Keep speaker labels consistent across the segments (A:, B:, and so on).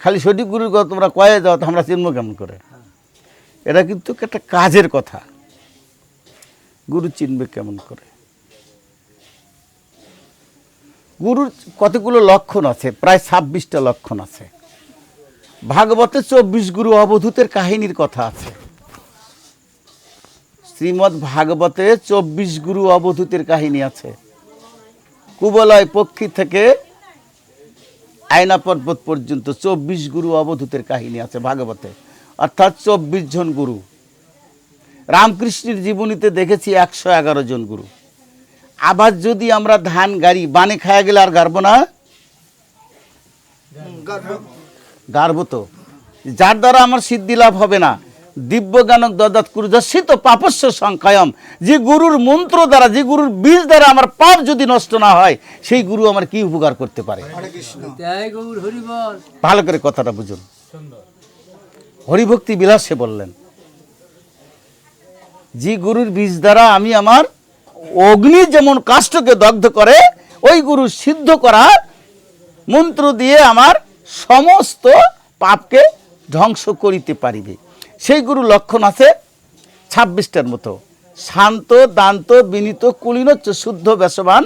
A: খালি সঠিক গুরুর কথা তোমরা কয়ে যাও তো আমরা চিনবো কেমন করে। এটা কিন্তু একটা কাজের কথা। গুরু চিনবে কেমন করে। গুরুর কতগুলো লক্ষণ আছে? প্রায় ছাব্বিশটা লক্ষণ আছে। ভাগবতে চব্বিশ গুরু অবধূতের কাহিনীর কথা আছে। শ্রীমৎ ভাগবতে চব্বিশ গুরু অবধূতের কাহিনী আছে। কুবলয় পক্ষী থেকে আয়না পর্বত পর্যন্ত চব্বিশ গুরু অবধূতের কাহিনী আছে ভাগবতে। অর্থাৎ চব্বিশ জন গুরু। রামকৃষ্ণের জীবনীতে দেখেছি একশো এগারো জন গুরু। আবার যদি আমরা ধান গাড়ি বানে খায়া গেলে আর গাড়বো না? গারব তো। যার দ্বারা আমার সিদ্ধি লাভ হবে না। দিব্যজ্ঞানক দদাত কুরুদর্শিত পাপস্য সংখ্যায়ম। যে গুরুর মন্ত্র দ্বারা যে গুরুর বীজ দ্বারা আমার পাপ যদি নষ্ট না হয় সেই গুরু আমার কি উপকার করতে পারে? ভালো করে কথাটা বুঝুন। হরিভক্তি বিলাসে বললেন যে গুরুর বীজ দ্বারা আমি আমার অগ্নি যেমন কাষ্ঠকে দগ্ধ করে ওই গুরু সিদ্ধ করা মন্ত্র দিয়ে আমার সমস্ত পাপকে ধ্বংস করিতে পারিবে। সেই গুরু লক্ষণ আছে ছাব্বিশটার মতো। শান্ত দান্ত বিনীত কুলীনচ্চ শুদ্ধ বেসবান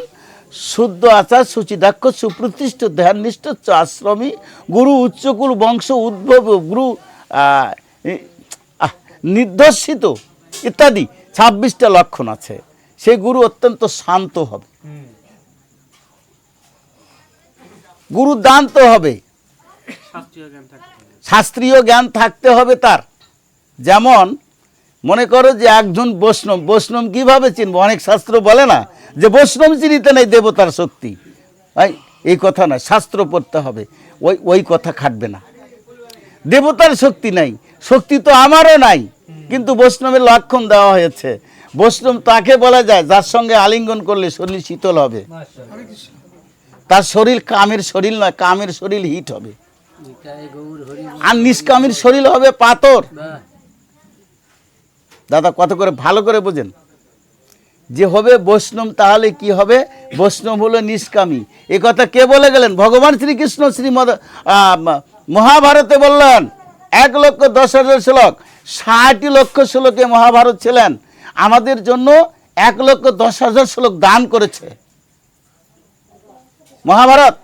A: শুদ্ধ আচার সুচিদাক্ষ সুপ্রতিষ্ঠ ধ্যাননিষ্ঠ আশ্রমী গুরু উচ্চকুল বংশ উদ্ভব গুরু নির্দর্শিত ইত্যাদি ছাব্বিশটা লক্ষণ আছে। সেই গুরু অত্যন্ত শান্ত হবে। গুরু দান্ত হবে। শাস্ত্রীয় জ্ঞান থাকতে হবে তার। যেমন মনে করো যে একজন বৈষ্ণব বৈষ্ণব কীভাবে চিনবো? অনেক শাস্ত্র বলে না যে বৈষ্ণব চিনিতে নেই দেবতার শক্তি। এই এই কথা না শাস্ত্র পড়তে হবে। ওই ওই কথা খাটবে না। দেবতার শক্তি নাই। শক্তি তো আমারও নাই। কিন্তু বৈষ্ণবের লক্ষণ দেওয়া হয়েছে। বৈষ্ণব তাকে বলা যায় যার সঙ্গে আলিঙ্গন করলে শরীর শীতল হবে। তার শরীর কামের শরীর নয় কামের শরীর হিট হবে। আর নিষ্কামের শরীর হবে পাথর। দাদা, কত করে? ভালো করে বোঝেন। যে হবে বৈষ্ণব, তাহলে কি হবে? বৈষ্ণব হলো নিষ্কামী। এ কথা কে বলে গেলেন? ভগবান শ্রীকৃষ্ণ শ্রীমদ মহাভারতে বললেন, এক লক্ষ দশ হাজার শ্লোক ষাটটি লক্ষ শ্লোকে মহাভারত ছিলেন। আমাদের জন্য এক লক্ষ দশ হাজার শ্লোক দান করেছে। মহাভারত?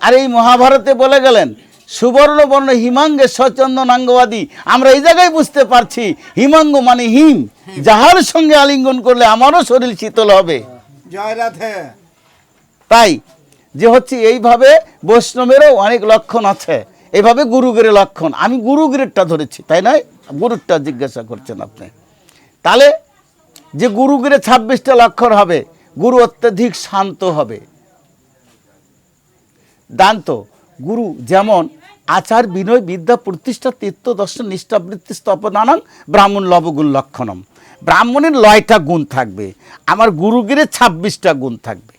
A: আর এই মহাভারতে বলে গেলেন সুবর্ণ বর্ণ হিমাঙ্গে সচন্দনাঙ্গবাদী আমরা এই জায়গায় বুঝতে পারছি হিমাঙ্গ মানে হিম। যাহার সঙ্গে আলিঙ্গন করলে আমারও শরীর শীতল হবে। তাই যে হচ্ছে এইভাবে বৈষ্ণবেরও অনেক লক্ষণ আছে। এইভাবে গুরুগিরের লক্ষণ। আমি গুরুগিরেরটা ধরেছি তাই নয়? গুরুরটা জিজ্ঞাসা করছেন আপনি। তাহলে যে গুরুগিরে ছাব্বিশটা লক্ষণ হবে গুরু অত্যাধিক শান্ত হবে। দান্ত গুরু যেমন আচার, বিনয়, বিদ্যা, প্রতিষ্ঠা, তীর্থ, দর্শন নিষ্ঠাবৃত্তি স্তপনানাং ব্রাহ্মণ লবগুণ লক্ষণম। ব্রাহ্মণের লয়টা গুণ থাকবে, আমার গুরুগিরে ছাব্বিশটা গুণ থাকবে।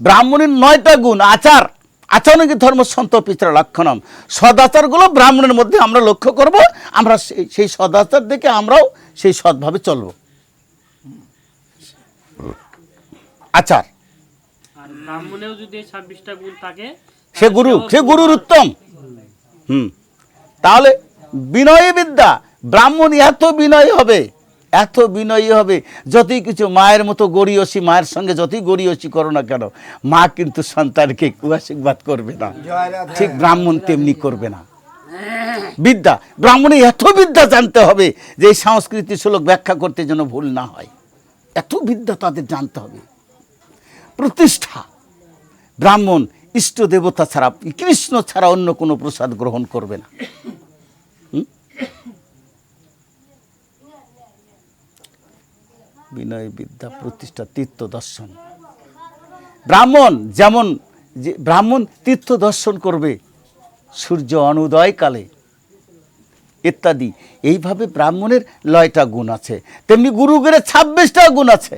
A: ব্রাহ্মণের নয়টা গুণ আচার আচরণকে ধর্ম সন্ত পিতরা লক্ষণম। সদাচারগুলো ব্রাহ্মণের মধ্যে আমরা লক্ষ্য করব, আমরা সেই সদাচার দেখে আমরাও সেই সৎভাবে চলব। আচার।
B: ব্রাহ্মণেও যদি ছাব্বিশটা গুণ থাকে
A: সে গুরু সে গুরুর উত্তম। হুম। তাহলে বিনয়ী বিদ্যা ব্রাহ্মণ এত বিনয়ী হবে এত বিনয়ী হবে যতই কিছু মায়ের মতো গড়িয়সি মায়ের সঙ্গে যতই গড়িয়সি করো না কেন মা কিন্তু সন্তানকে আশীর্বাদ করবে না। ঠিক ব্রাহ্মণ তেমনি করবে না। বিদ্যা ব্রাহ্মণে এত বিদ্যা জানতে হবে যে এই সংস্কৃতি শ্লোক ব্যাখ্যা করতে যেন ভুল না হয়। এত বিদ্যা তাদের জানতে হবে। প্রতিষ্ঠা। ব্রাহ্মণ ইষ্ট দেবতা ছাড়া, কৃষ্ণ ছাড়া অন্য কোনো প্রসাদ গ্রহণ করবে না? বিনয় বিদ্যা প্রতিষ্ঠা তীর্থ দর্শন। ব্রাহ্মণ যেমন যে, ব্রাহ্মণ তীর্থ দর্শন করবে সূর্য অনুদয় কালে ইত্যাদি। এইভাবে ব্রাহ্মণের লয়টা গুণ আছে। তেমনি গুরুগের ছাব্বিশটা গুণ আছে।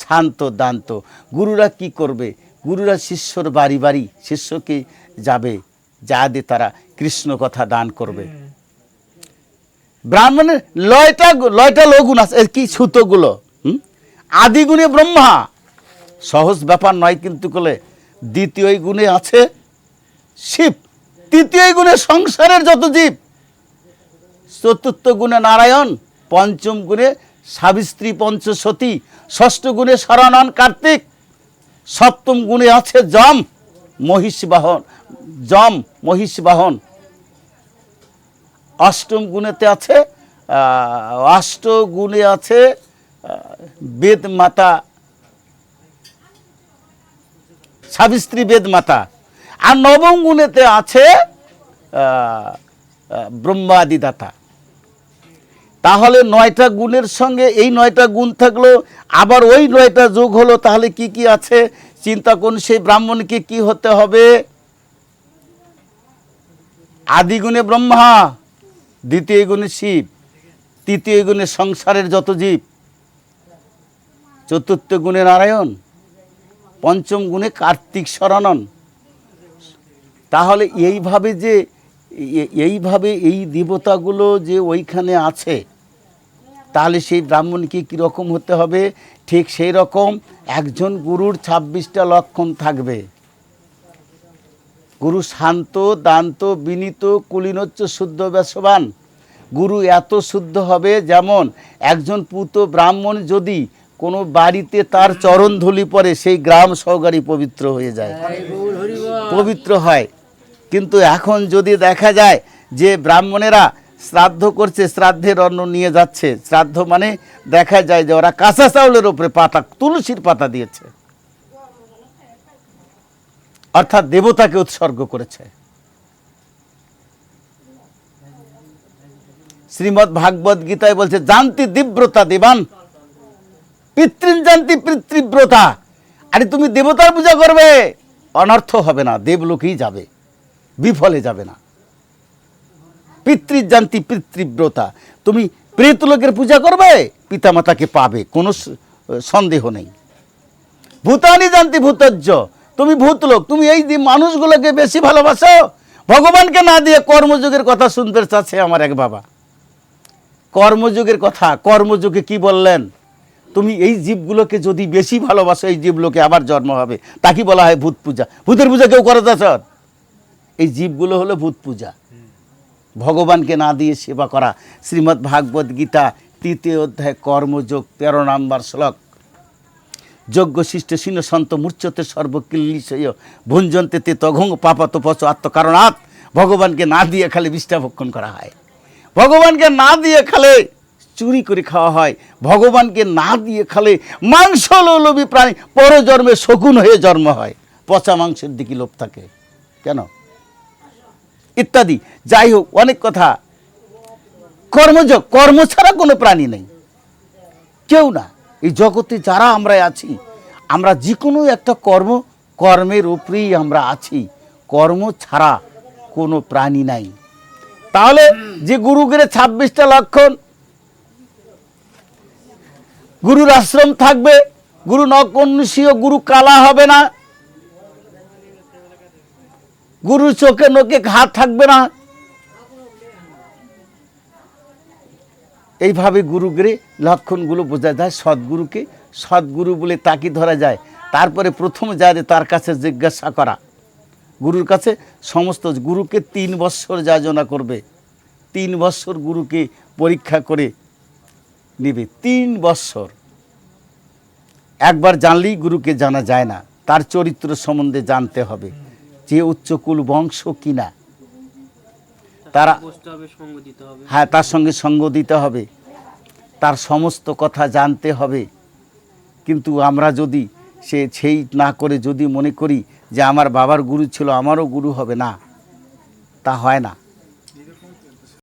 A: শান্ত দান্ত। গুরুরা কি করবে? গুরুরা শিষ্যর বাড়ি বাড়ি শিষ্যকে যাবে যা দিয়ে তারা কৃষ্ণ কথা দান করবে। ব্রাহ্মণের লয়টা লয়টা লগুণ আছে কি সুতোগুলো? হুম? আদিগুণে ব্রহ্মা। সহজ ব্যাপার নয় কিন্তু বলে দ্বিতীয় গুণে আছে শিব। তৃতীয় গুণে সংসারের যত জীব। চতুর্থ গুণে নারায়ণ পঞ্চম গুণে সাবিত্রী পঞ্চসতী ষষ্ঠ গুণে শরণান কার্তিক সপ্তম গুণে আছে যম মহিষ বাহন যম মহিষ বাহন অষ্টম গুণেতে আছে অষ্ট গুণে আছে বেদ মাতা সাবিত্রী বেদ মাতা আর নবম গুণেতে আছে আহ, আহ, ব্রহ্মাদি দাতা তাহলে নয়টা গুণের সঙ্গে এই নয়টা গুণ থাকল, আবার ওই নয়টা যোগ হলো, তাহলে কি কি আছে? চিন্তা করুন, সেই ব্রাহ্মণকে কি হতে হবে? আদি গুণে ব্রহ্মা, দ্বিতীয় গুণে শিব, তৃতীয় গুণে সংসারের যত জীব, চতুর্থ গুণে নারায়ণ, পঞ্চম গুণে কার্তিক শরণন। তাহলে এইভাবে যে এইভাবে এই দেবতাগুলো যে ওইখানে আছে তাহলে সেই ব্রাহ্মণকে কীরকম হতে হবে? ঠিক সেই রকম একজন গুরুর ছাব্বিশটা লক্ষণ থাকবে। গুরু শান্ত, দান্ত, বিনীত, কুলীনোচ্চ, শুদ্ধ বেশবান গুরু এত শুদ্ধ হবে, যেমন একজন পুত ব্রাহ্মণ যদি কোনো বাড়িতে তার চরণ ধুলি পরে সেই গ্রাম সহকারী পবিত্র হয়ে যায়। পবিত্র হয়। কিন্তু এখন যদি দেখা যায় যে ব্রাহ্মণেরা শ্রাদ্ধ করছে, শ্রাদ্ধের অন্ন নিয়ে যাচ্ছে। শ্রাদ্ধ মানে দেখা যায় যে ওরা কাঁচা চাউলের উপরে পাতা, তুলসীর পাতা দিয়েছে। অর্থাৎ দেবতাকে উৎসর্গ করেছে। শ্রীমৎ ভাগবত গীতায় বলছে, জানতি দিব্রতা দেবান, পিতৃন জানতি পিতৃব্রতা। আরে তুমি দেবতার পূজা করবে। অনর্থ হবে না, দেবলোকেই যাবে, বিফলে যাবে না। পিতৃজান্তি পিতৃব্রতা। তুমি প্রেতলোকের পূজা করবে, পিতামাতাকে পাবে, কোনো সন্দেহ নেই। ভূতানি জানতি ভূতজ্য তুমি ভূতলোক, তুমি এই মানুষগুলোকে বেশি ভালোবাসো, ভগবানকে না দিয়ে কর্মযুগের কথা শুনতে চাচ্ছে আমার এক বাবা। কর্মযুগের কথা, কর্মযুগে কি বললেন? তুমি এই জীবগুলোকে যদি বেশি ভালোবাসো, এই জীবগুলোকে আবার জন্ম হবে। তাকে বলা হয় ভূত পূজা। ভূতের পূজা কেউ করে যাচ্ছ এই জীবগুলো হলো ভূত পূজা। ভগবানকে না দিয়ে সেবা করা। শ্রীমদ্ ভাগবত গীতা তৃতীয় অধ্যায়, কর্মযোগ, তেরো নম্বর শ্লোক। যজ্ঞ শিষ্ট সিন সন্ত মূর্ছতে সর্বকিল্লিশয় ভুঞ্জন্তে তে তঘং পাপাত পচ আত্মকারণাৎ ভগবানকে না দিয়ে খালি বিষ্ঠা ভক্ষণ করা হয়। ভগবানকে না দিয়ে খালে চুরি করে খাওয়া হয়। ভগবানকে না দিয়ে খালে মাংস লোলবী প্রাণী পরজন্মে শকুন হয়ে জন্ম হয়। পচা মাংসের দিকে লোভ থাকে। কেন? ইত্যাদি। যাই হোক, অনেক কথা। কর্মযোগ কর্ম ছাড়া কোনো প্রাণী নেই। কেউ না। এই জগতে যারা আমরা আছি, আমরা যে কোনো একটা কর্ম, কর্মের উপরেই আমরা আছি। কর্ম ছাড়া কোনো প্রাণী নাই। তাহলে যে গুরুগিরে ছাব্বিশটা লক্ষণ, গুরুর আশ্রম থাকবে, গুরু নকন্যসীয় গুরু কালা হবে না। গুরুর চোখে নোকে ঘা থাকবে না। এইভাবে গুরুগিরে লক্ষণগুলো বোঝা যায়, সদ্গুরুকে, সদ্গুরু বলে তাকে ধরা যায়। তারপরে প্রথম যায় তার কাছে জিজ্ঞাসা করা। গুরুর কাছে সমস্ত গুরুকে তিন বৎসর যাজনা করবে। তিন বৎসর গুরুকে পরীক্ষা করে নেবে। তিন বৎসর। একবার জানলেই গুরুকে জানা যায় না। তার চরিত্র সম্বন্ধে জানতে হবে। যে উচ্চকুল বংশ কিনা তারা হ্যাঁ তার সঙ্গে সঙ্গ দিতে হবে। তার সমস্ত কথা জানতে হবে। কিন্তু আমরা যদি সে সেই না করে যদি মনে করি যে আমার বাবার গুরু ছিল আমারও গুরু হবে না তা হয় না।